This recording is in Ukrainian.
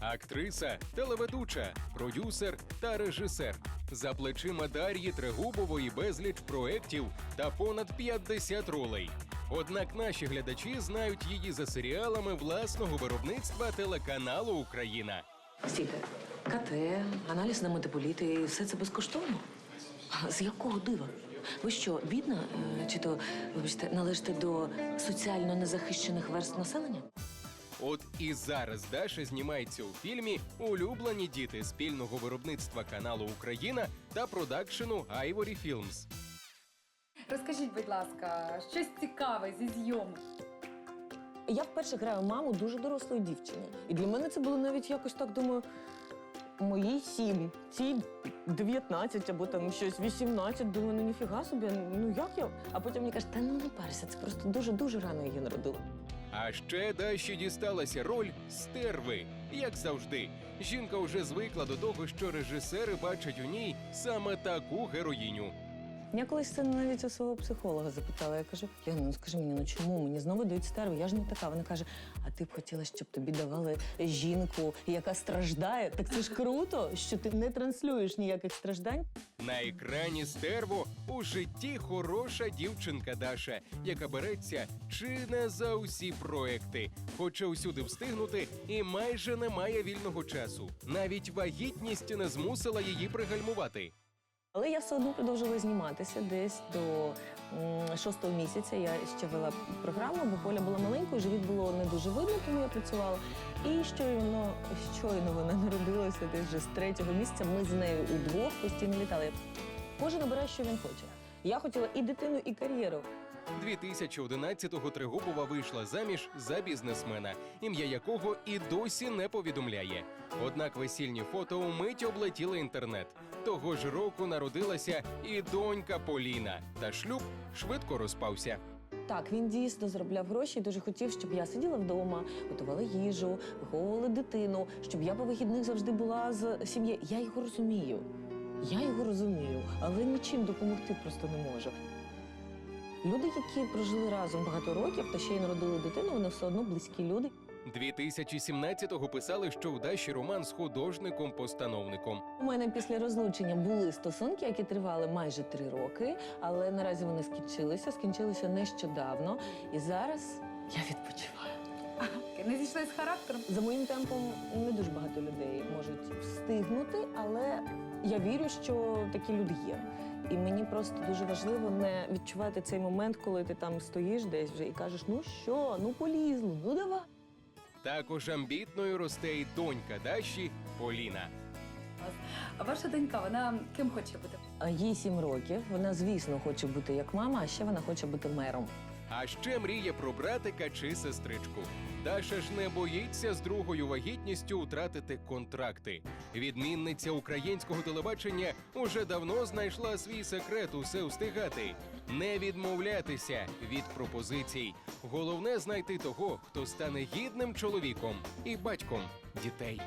Актриса, телеведуча, продюсер та режисер. За плечима Дар'ї Трегубової безліч проєктів та понад 50 ролей. Однак наші глядачі знають її за серіалами власного виробництва телеканалу Україна. Стійте, КТ, аналіз на метаболіти, все це безкоштовно? З якого дива? Ви що, бідна? Е, Чи то, вибачте, належите до соціально незахищених верств населення? От і зараз Даша знімається у фільмі Улюблені діти спільного виробництва каналу Україна та продакшену Ivory Films. Розкажіть, будь ласка, щось цікаве зі зйомок. Я вперше граю маму дуже дорослої дівчини. І для мене це було навіть якось так, думаю, моїй сім, цій 19 або там щось 18, думаю, ну ніфіга собі, ну як я? А потім мені кажуть, та ну не парся, це просто дуже-дуже рано її народила. А ще Даші дісталася роль стерви. Як завжди, жінка вже звикла до того, що режисери бачать у ній саме таку героїню. Я колись це навіть у свого психолога запитала. Я кажу: Яна, ну скажи мені, ну чому мені знову дають стерву? Я ж не така. Вона каже: А ти б хотіла, щоб тобі давали жінку, яка страждає? Так це ж круто, що ти не транслюєш ніяких страждань. На екрані стерво у житті хороша дівчинка Даша, яка береться чи не за усі проекти, хоче усюди встигнути і майже не має вільного часу. Навіть вагітність не змусила її пригальмувати. Але я все одно продовжила зніматися десь до шостого місяця. Я ще вела програму, бо Поля була маленькою, живіт було не дуже видно, тому я працювала. І щойно, щойно вона народилася десь вже з третього місяця. Ми з нею удвох постійно літали. Кожен обирає, що він хоче. Я хотіла і дитину, і кар'єру. 2011-го Трегубова вийшла заміж за бізнесмена, ім'я якого і досі не повідомляє. Однак весільні фото умить облетіли інтернет. Того ж року народилася і донька Поліна, та шлюб швидко розпався. Так, він дійсно заробляв гроші і дуже хотів, щоб я сиділа вдома, готувала їжу, виховувала дитину, щоб я по вихідних завжди була з сім'єю. Я його розумію. Я його розумію, але нічим допомогти просто не можу. Люди, які прожили разом багато років та ще й народили дитину, вони все одно близькі люди. 2017-го писали, що у Даші роман з художником-постановником. У мене після розлучення були стосунки, які тривали майже три роки, але наразі вони скінчилися, скінчилися нещодавно. І зараз я відпочиваю. Не зійшли з характером. За моїм темпом не дуже багато людей можуть встигнути, але я вірю, що такі люди є. І мені просто дуже важливо не відчувати цей момент, коли ти там стоїш десь вже і кажеш: ну що, ну полізло, ну давай. Також амбітною росте й донька Даші Поліна. А ваша донька, вона ким хоче бути? А їй сім років. Вона, звісно, хоче бути як мама, а ще вона хоче бути мером. А ще мріє про братика чи сестричку. Даша ж не боїться з другою вагітністю втратити контракти. Відмінниця українського телебачення уже давно знайшла свій секрет усе встигати. Не відмовлятися від пропозицій. Головне знайти того, хто стане гідним чоловіком і батьком дітей.